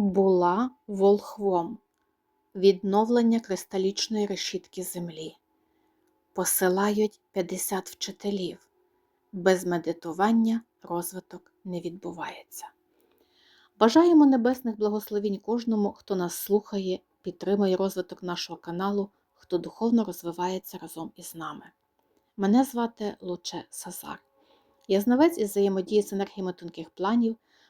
була волхвом, відновлення кристалічної решітки землі. Посилають 50 вчителів. Без медитування розвиток не відбувається. Бажаємо небесних благословінь кожному, хто нас слухає, підтримує розвиток нашого каналу, хто духовно розвивається разом із нами. Мене звати Луче Сазар. Я знавець із взаємодії з енергіями тонких планів,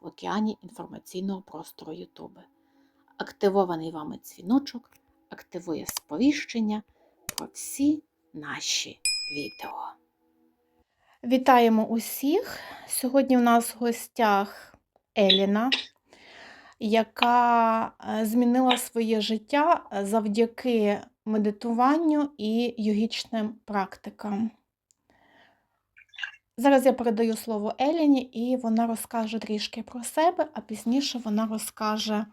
в океані інформаційного простору Ютуби. Активований вами дзвіночок активує сповіщення про всі наші відео. Вітаємо усіх! Сьогодні у нас в гостях Еліна, яка е, змінила своє життя завдяки медитуванню і йогічним практикам. Зараз я передаю слово Еліні, і вона розкаже трішки про себе, а пізніше вона розкаже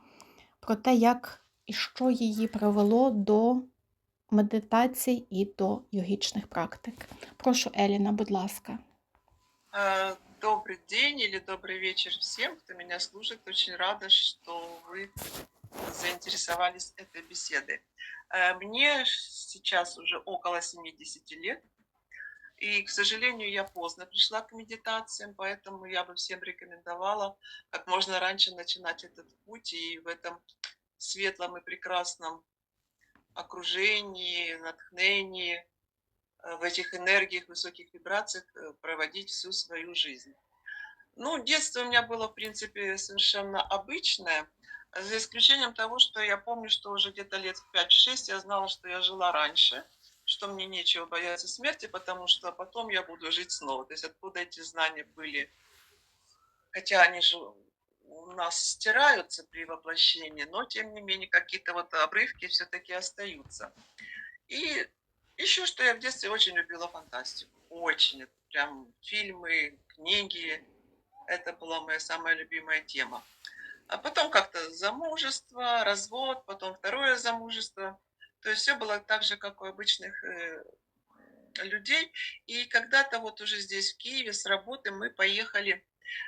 про те, як і що її привело до медитацій і до йогічних практик. Прошу, Еліна, будь ласка. Э, Добрый день или добрый вечер всем, кто меня слушает. Очень рада, что вы заинтересовались этой беседой. Э, Мне сейчас уже около 70 лет, И, к сожалению, я поздно пришла к медитациям, поэтому я бы всем рекомендовала как можно раньше начинать этот путь и в этом светлом и прекрасном окружении, натхнении, э, в этих энергиях, высоких вибрациях э, проводить всю свою жизнь. Ну, детство у меня было, в принципе, совершенно обычное, за исключением того, что я помню, что уже где-то лет в 5-6 я знала, что я жила раньше, что мне нечего бояться смерти, потому что потом я буду жить снова. То есть откуда эти знания были, хотя они же у нас стираются при воплощении, но тем не менее какие-то вот обрывки все-таки остаются. И еще что я в детстве очень любила фантастику. Очень. Прям фильмы, книги. Это была моя самая любимая тема. А потом как-то замужество, развод, потом второе замужество. То есть все было так же, как у обычных э, людей. И когда-то вот уже здесь, в Киеве, с работы мы поехали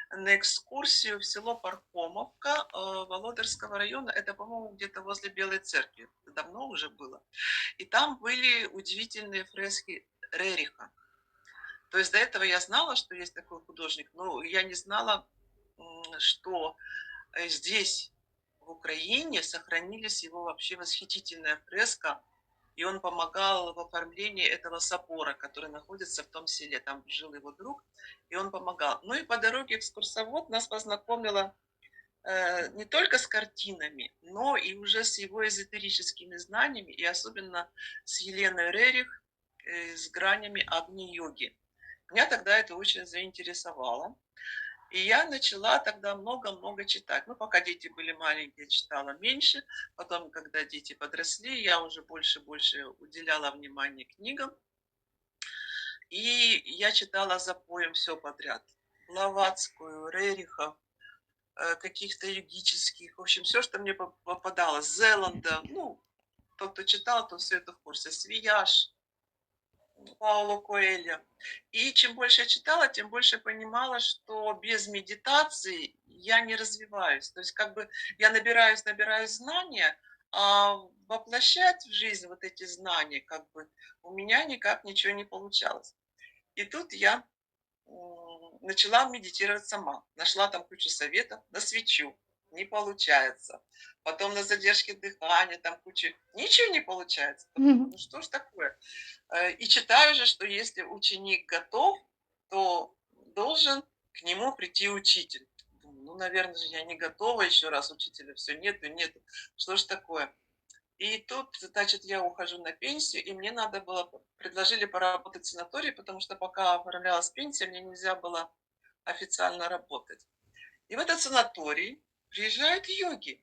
на экскурсию в село Пархомовка э, Володарского района. Это, по-моему, где-то возле Белой церкви. Давно уже было. И там были удивительные фрески Рериха. То есть до этого я знала, что есть такой художник, но я не знала, что э, здесь, в Украине, сохранились его вообще восхитительная фреска, и он помогал в оформлении этого собора, который находится в том селе. Там жил его друг, и он помогал. Ну и по дороге экскурсовод нас познакомила э, не только с картинами, но и уже с его эзотерическими знаниями, и особенно с Еленой Рерих, э, с гранями Агни-йоги. Меня тогда это очень заинтересовало. И я начала тогда много-много читать. Ну, пока дети были маленькие, читала меньше. Потом, когда дети подросли, я уже больше-больше уделяла внимание книгам. И я читала запоем все подряд. Блаватскую, Рерихов, э, каких-то югических, в общем, все, что мне поп- попадало. Зеланда, ну, тот, кто читал, то все это в курсе. Свияж, Пауло Коэля. И чем больше я читала, тем больше понимала, что без медитации я не развиваюсь. То есть как бы я набираюсь, набираюсь знания, а воплощать в жизнь вот эти знания, как бы у меня никак ничего не получалось. И тут я начала медитировать сама. Нашла там кучу советов на свечу. Не получается. Потом на задержке дыхания, там куча... Ничего не получается. Ну что ж такое? Э, И читаю же, что если ученик готов, то должен к нему прийти учитель. Думаю, ну, наверное же, я не готова еще раз, учителя все нету, нету. Что ж такое? И тут, значит, я ухожу на пенсию, и мне надо было, предложили поработать в санатории, потому что пока оформлялась пенсия, мне нельзя было официально работать. И в этот санаторий приезжают йоги.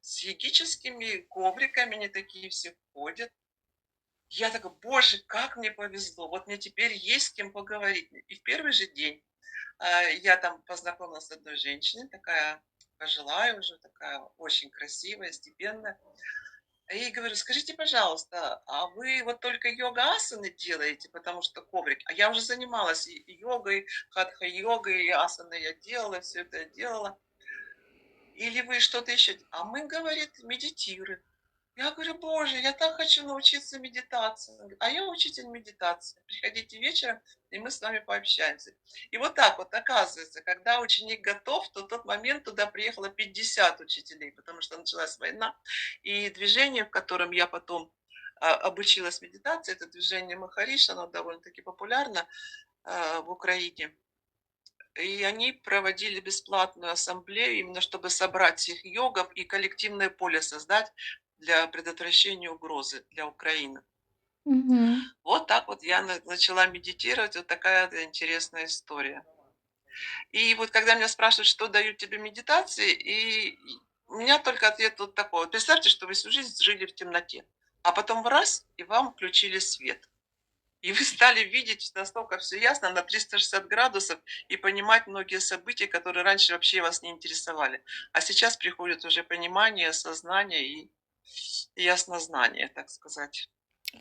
с йогическими ковриками, они такие все ходят. Я такая, боже, как мне повезло, вот мне теперь есть с кем поговорить. И в первый же день а, я там познакомилась с одной женщиной, такая пожилая уже, такая очень красивая, степенная. Я ей говорю, скажите, пожалуйста, а вы вот только йога-асаны делаете, потому что коврик? А я уже занималась и и йогой, хатха-йогой, и асаны я делала, все это я делала. Или вы что-то еще? А мы, говорит, медитируем. Я говорю, боже, я так хочу научиться медитации. А я учитель медитации. Приходите вечером, и мы с вами пообщаемся. И вот так вот оказывается, когда ученик готов, то в тот момент туда приехало 50 учителей, потому что началась война. И движение, в котором я потом а, обучилась медитации, это движение Махариш, оно довольно-таки популярно а, в Украине. И они проводили бесплатную ассамблею, именно чтобы собрать всех йогов и коллективное поле создать для предотвращения угрозы для Украины. Угу. Вот так вот я на- начала медитировать, вот такая интересная история. И вот когда меня спрашивают, что дают тебе медитации, и у меня только ответ вот такой. Представьте, что вы всю жизнь жили в темноте, а потом раз, и вам включили свет. И вы стали видеть настолько все ясно на 360 градусов и понимать многие события, которые раньше вообще вас не интересовали. А сейчас приходит уже понимание, осознание и яснознание, так сказать.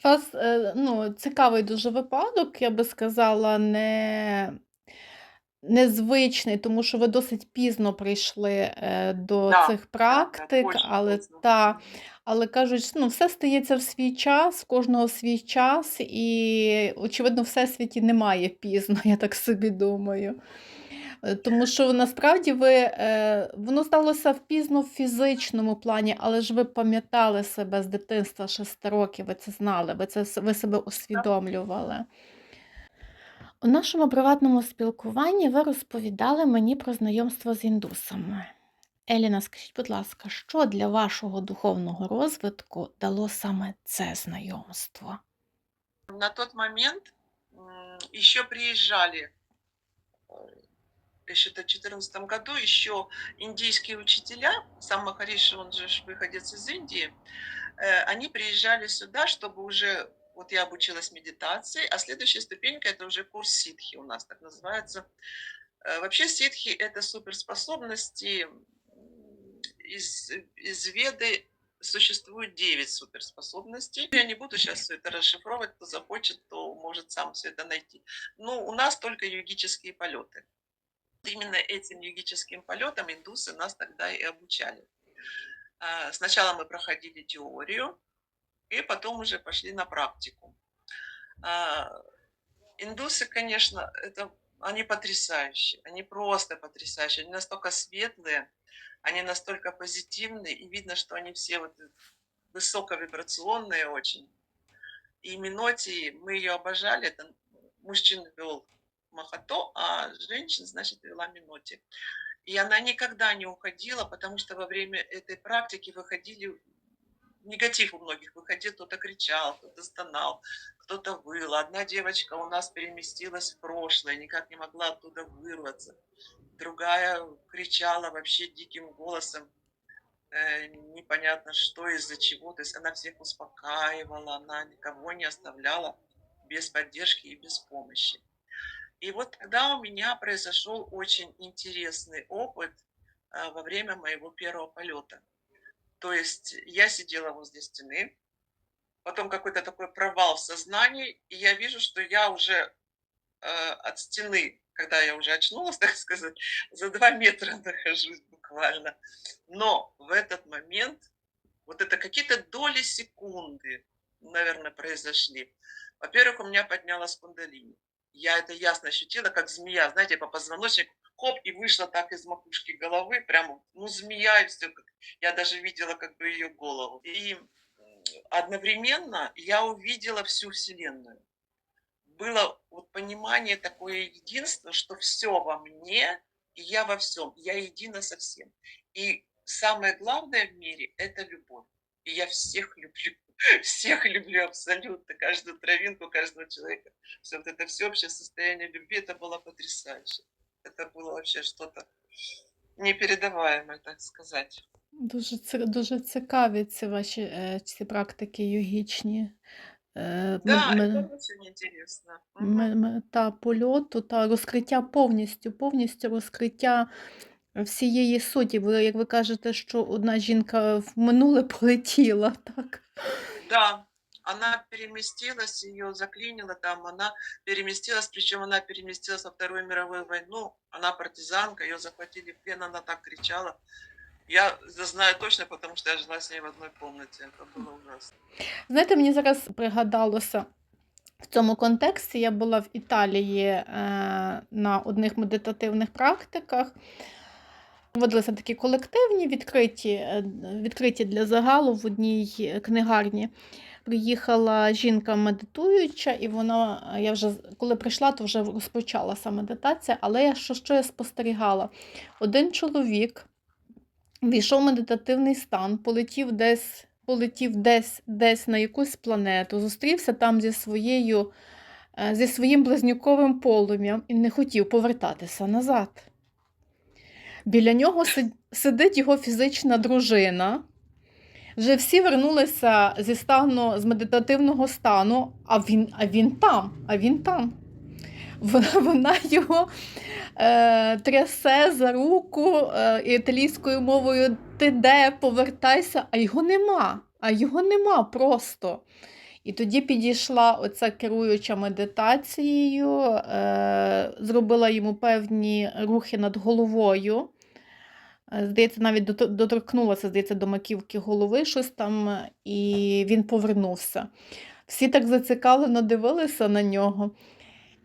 У вас, е, ну, цікавий дуже випадок, я би сказала, не незвичний, тому що ви досить пізно прийшли, е, до Да, цих да, да, практик, але поздно. та, але кажуть, ну, все стається в свій час, в кожного свій час, і, очевидно, в всесвіті немає пізно, я так собі думаю. Е, Тому що насправді ви, е, воно сталося впізно в фізичному плані, але ж ви пам'ятали себе з дитинства 6 років, ви це знали, ви це ви себе усвідомлювали. У нашому приватному спілкуванні ви розповідали мені про знайомство з індусами. Еліна, скажіть, будь ласка, що для вашого духовного розвитку дало саме це знайомство? На тот момент м, еще 1414 году еще индийские учителя, сам Махариши, он же выходец из Индии, э, они приезжали сюда, чтобы уже вот я обучилась медитации, а следующая ступенька – это уже курс ситхи у нас так называется. Э, вообще ситхи – это суперспособности. Из, из веды существует 9 суперспособностей. Я не буду сейчас все это расшифровывать, кто захочет, то может сам все это найти. Но у нас только йогические полеты. Именно этим йогическим полетам индусы нас тогда и обучали. А, Сначала мы проходили теорию, и потом уже пошли на практику. А, Индусы, конечно, это они потрясающие, они просто потрясающие, они настолько светлые, они настолько позитивные, и видно, что они все вот высоковибрационные очень. И Миноти, мы ее обожали, это мужчин вел Махато, а женщин, значит, вела Миноти. И она никогда не уходила, потому что во время этой практики выходили негатив у многих выходил, кто-то кричал, кто-то стонал, кто-то выл. Одна девочка у нас переместилась в прошлое, никак не могла оттуда вырваться. Другая кричала вообще диким голосом, э, непонятно что, из-за чего. То есть она всех успокаивала, она никого не оставляла без поддержки и без помощи. И вот тогда у меня произошел очень интересный опыт э, во время моего первого полета. То есть я сидела возле стены, потом какой-то такой провал в сознании, и я вижу, что я уже э, от стены, когда я уже очнулась, так сказать, за два метра нахожусь буквально. Но в этот момент, вот это какие-то доли секунды, наверное, произошли. Во-первых, у меня поднялась кундалини. Я это ясно ощутила, как змея, знаете, по позвоночнику, хоп, и вышла так из макушки головы, прямо, ну, змея, и все. Я даже видела как бы ее голову. И одновременно я увидела всю Вселенную. Было вот понимание такое единство, что все во мне, и я во всем, я едина со всем. И самое главное в мире – это любовь. И я всех люблю, всех люблю абсолютно, каждую травинку, каждого человека. Все вот это всеобщее состояние любви, это было потрясающе. Это было вообще что-то непередаваемый, так сказать. Дуже ці дуже цікаві ці ваші, е, ці практики йогічні. Е, мед Да, это ме очень интересно. ме Мгм. мета польоту та розкриття повністю, повністю розкриття всієї суті. Ви, як ви кажете, що одна жінка в минуле полетіла, так? Да, она переместилась, её заклинило там, она переместилась, причем она переместилась во Вторую мировую войну. Она партизанка, ее захватили в плен, она так кричала. Я з знаю точно, потому что я жила с ней в одной комнате. Это было ужасно. Знаєте, мені зараз пригадалося в цьому контексті. Я була в Італії, е, на одних медитативних практиках. Проводилися такі колективні, відкриті, е, відкриті для загалу в одній книгарні. Приїхала жінка медитуюча, і вона, я вже коли прийшла, то вже розпочалася медитація, але я що, що я спостерігала? Один чоловік війшов в медитативний стан, полетів десь, полетів десь, десь на якусь планету, зустрівся там зі своєю, е, зі своїм близнюковим полум'ям і не хотів повертатися назад. Біля нього сидить його фізична дружина. Вже всі вернулися зі стану, з медитативного стану, а він, а він там, а він там. Вона, вона його е, трясе за руку е, італійською мовою ти де, повертайся, а його нема. А його нема просто. І тоді підійшла оця керуюча медитацією, е, зробила йому певні рухи над головою. Е, Здається, навіть доторкнулася, здається, до маківки голови щось там, і він повернувся. Всі так зацікавлено дивилися на нього.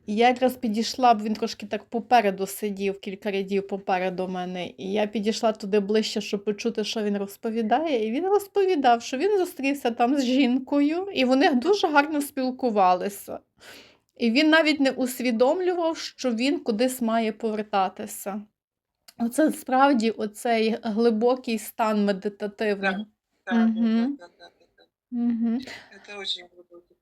І я якраз підійшла, бо він трошки так попереду сидів, кілька рядів попереду мене. І я підійшла туди ближче, щоб почути, що він розповідає. І він розповідав, що він зустрівся там з жінкою, і вони дуже гарно спілкувалися. І він навіть не усвідомлював, що він кудись має повертатися. Оце справді оцей глибокий стан медитативний. Да, да, да, Мгм. да, да, да, да. Мгм. Это очень глубокий.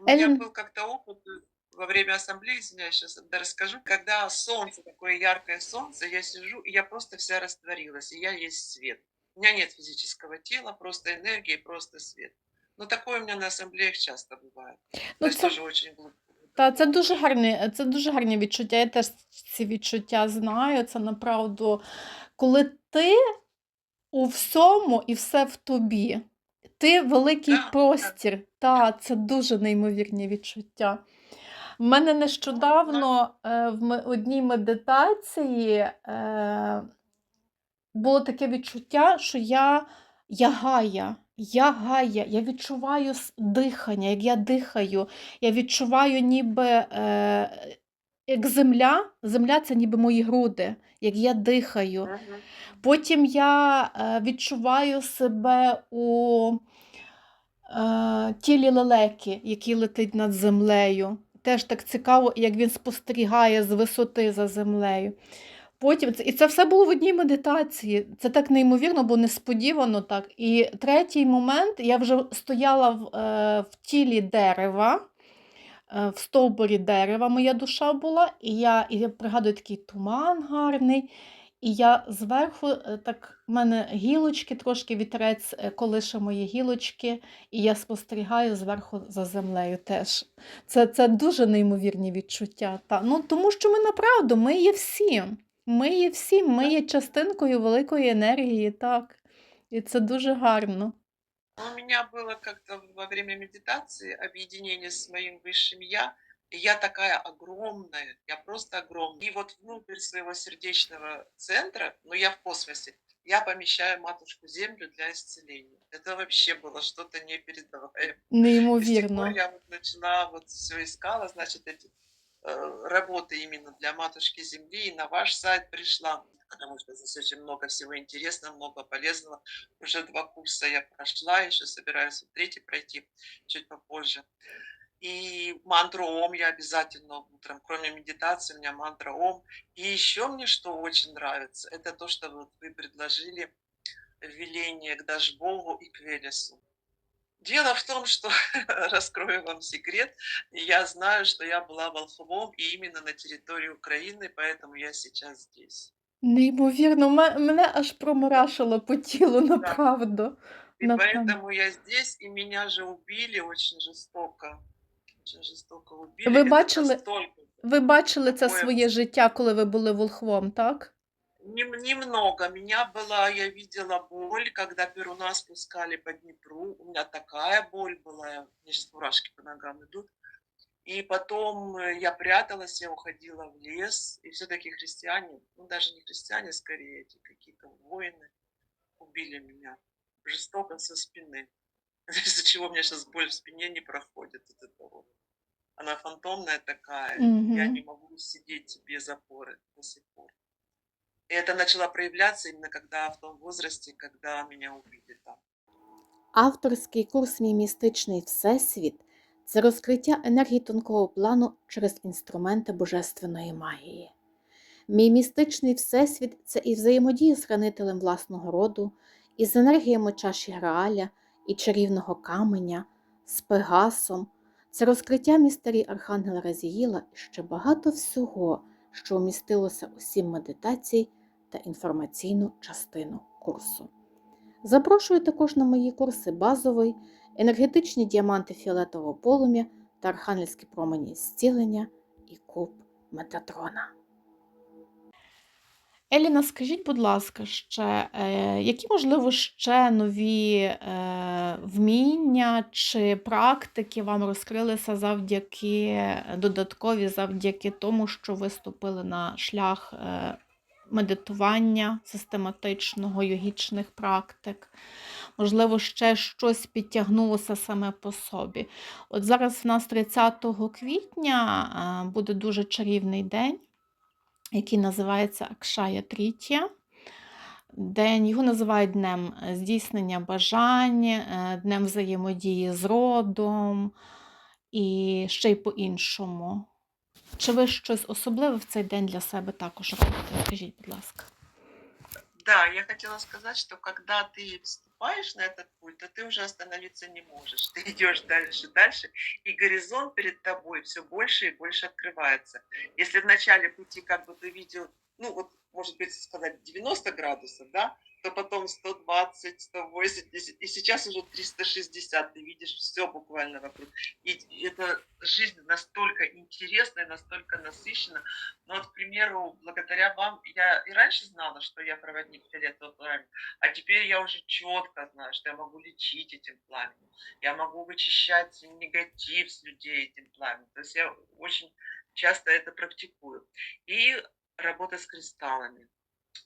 У меня Эллен, был как-то опыт э, во время ассамблеи, извиняюсь, сейчас расскажу, когда солнце, такое яркое солнце, я сижу, и я просто вся растворилась, и я есть свет. У меня нет физического тела, просто энергия, просто свет. Но такое у меня на ассамблеях часто бывает. Ну це тоже очень глубоко. Та це дуже гарне, це дуже гарні відчуття. Я теж ці відчуття знаю. Це направду, коли ти у всьому і все в тобі. Ти великий Да, да. простір. Та, це дуже неймовірні відчуття. В мене нещодавно е, в одній медитації е, було таке відчуття, що я, я гая, я гая, я відчуваю дихання, як я дихаю, я відчуваю ніби е, як земля, земля це ніби мої груди, як я дихаю. Потім я е, відчуваю себе у е, тілі лелеки, який летить над землею. Теж так цікаво, як він спостерігає з висоти за землею. Потім і це все було в одній медитації. Це так неймовірно, бо несподівано так. І третій момент я вже стояла в, е, в тілі дерева, е, в стовбурі дерева моя душа була, і я, і я пригадую такий туман гарний. І я зверху, е, так, в мене гілочки, трошки вітерець е, колише мої гілочки, і я спостерігаю зверху за землею теж. Це, це дуже неймовірні відчуття. Та. Ну, тому що ми направду, ми є всі. Ми є всі, ми Да. є частинкою великої енергії, так. І це дуже гарно. У меня было как-то во время медитации объединение с моим высшим я. И я такая огромная, я просто огромная. И вот внутрь своего сердечного центра, ну я в космосе, я помещаю матушку Землю для исцеления. Это вообще было что-то непередаваемое. И тех пор Неймовірно. я вот начала, вот все искала, значит, эти э, работы именно для матушки Земли, и на ваш сайт пришла, потому что здесь очень много всего интересного, много полезного. Уже два курса я прошла, еще собираюсь третий пройти чуть попозже. И мантру Ом я обязательно утром, кроме медитации, у меня мантра Ом. И еще мне что очень нравится, это то, что вот вы предложили веление к Дашбогу и к Велесу. Дело в том, что, раскрою вам секрет, я знаю, что я была волхвом и именно на территории Украины, поэтому я сейчас здесь. Неймовірно, ме- мене аж промурашило по тілу, направду. И Направду. поэтому я здесь, и меня же убили очень жестоко. Жестоко убили. Ви бачили, ви бачили це такое своє життя, коли ви були волхвом, так? Нем- Немного. Меня была, я видела боль, когда перуна спускали по Днепру. У меня такая боль была, мне сейчас мурашки по ногам идут. И потом э, я пряталась, я уходила в лес, и все-таки христиане, ну даже не христиане, скорее эти какие-то воины убили меня жестоко со спины. Из-за чего у меня сейчас боль в спине не проходит от этого. Она фантомная такая, я Мгм. не могу сидеть без опоры до сих пор. И это начало проявляться именно когда в том возрасте, когда меня убили там. Авторський курс Мій містичний всесвіт це розкриття енергії тонкого плану через інструменти божественної магії. Мій містичний всесвіт це і взаємодія з хранителем власного роду, із енергіями чаші Грааля і чарівного каменя, з Пегасом, це розкриття містерій Архангела Разіїла і ще багато всього, що вмістилося у сім медитацій та інформаційну частину курсу. Запрошую також на мої курси базовий, енергетичні діаманти фіолетового полум'я та архангельські промені зцілення і куб Метатрона. Еліна, скажіть, будь ласка, ще, е, які, можливо, ще нові е, вміння чи практики вам розкрилися завдяки додаткові, завдяки тому, що ви ступили на шлях е, медитування систематичного, йогічних практик? Можливо, ще щось підтягнулося саме по собі. От зараз в нас 30 квітня буде дуже чарівний день який називається Акшая Трітія. День його називають днем е, здійснення бажань, е, днем взаємодії з родом і ще й по-іншому. Чи ви щось особливе в цей день для себе також робите? Скажіть, будь ласка. Да, я хотела сказать, что когда ты вступаешь на этот путь, то ты уже остановиться не можешь. Ты идешь дальше, дальше, и горизонт перед тобой все больше и больше открывается. Если в начале пути как бы ты видел, ну вот, может быть, сказать 90 градусов, да, то потом 120, 180, и сейчас уже 360, ты видишь все буквально вокруг. И эта жизнь настолько интересная, настолько насыщена. Ну вот, к примеру, благодаря вам, я и раньше знала, что я проводник фиолетового пламени, а теперь я уже четко знаю, что я могу лечить этим пламенем. Я могу вычищать негатив с людей этим пламенем. То есть я очень часто это практикую. И работа с кристаллами.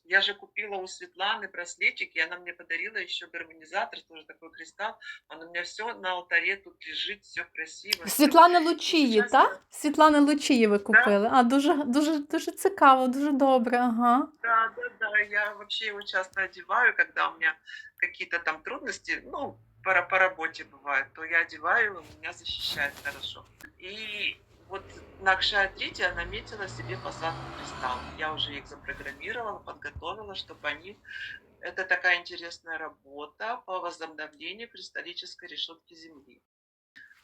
Я же купила у Светланы браслетик, и она мне подарила еще гармонизатор, тоже такой кристалл. Он у меня все на алтаре тут лежит, все красиво. всё. Світлани Лучії, Зараз так? Світлани Лучії ви купили. А, дуже, дуже, дуже цікаво, дуже добре. Ага. Да, да, да. Я вообще его часто одеваю, когда у меня какие-то там трудности, ну, по, по работе бывает, то я одеваю, и меня защищает хорошо. И вот на Акшая 3 я наметила себе посадку кристаллов. Я уже их запрограммировала, подготовила, чтобы они... Это такая интересная работа по возобновлению кристаллической решетки Земли.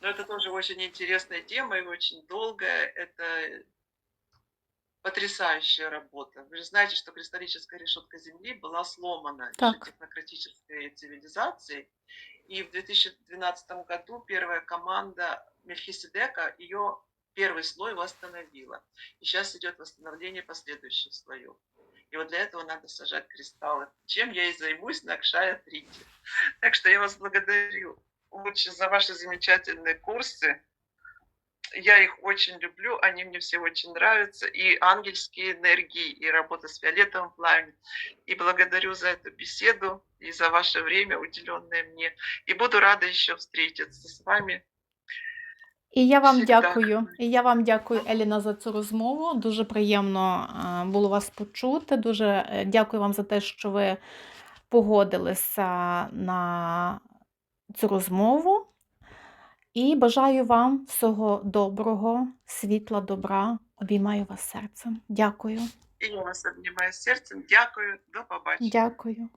Но это тоже очень интересная тема и очень долгая. Это потрясающая работа. Вы же знаете, что кристаллическая решетка Земли была сломана Так. технократической цивилизацией. И в 2012 году первая команда Мельхиседека ее первый слой восстановила. И сейчас идет восстановление последующих слоев. И вот для этого надо сажать кристаллы. Чем я и займусь на Акшая Трите. Так что я вас благодарю очень за ваши замечательные курсы. Я их очень люблю, они мне все очень нравятся. И ангельские энергии, и работа с фиолетовым пламенем. И благодарю за эту беседу и за ваше время, уделенное мне. И буду рада еще встретиться с вами. І я вам дякую. І я вам дякую, Еліна, за цю розмову. Дуже приємно е, було вас почути. Дуже е, дякую вам за те, що ви погодилися на цю розмову. І бажаю вам всього доброго, світла, добра. Обіймаю вас серцем. Дякую. И я вас обнимаю сердцем. Дякую. До побачення. Дякую.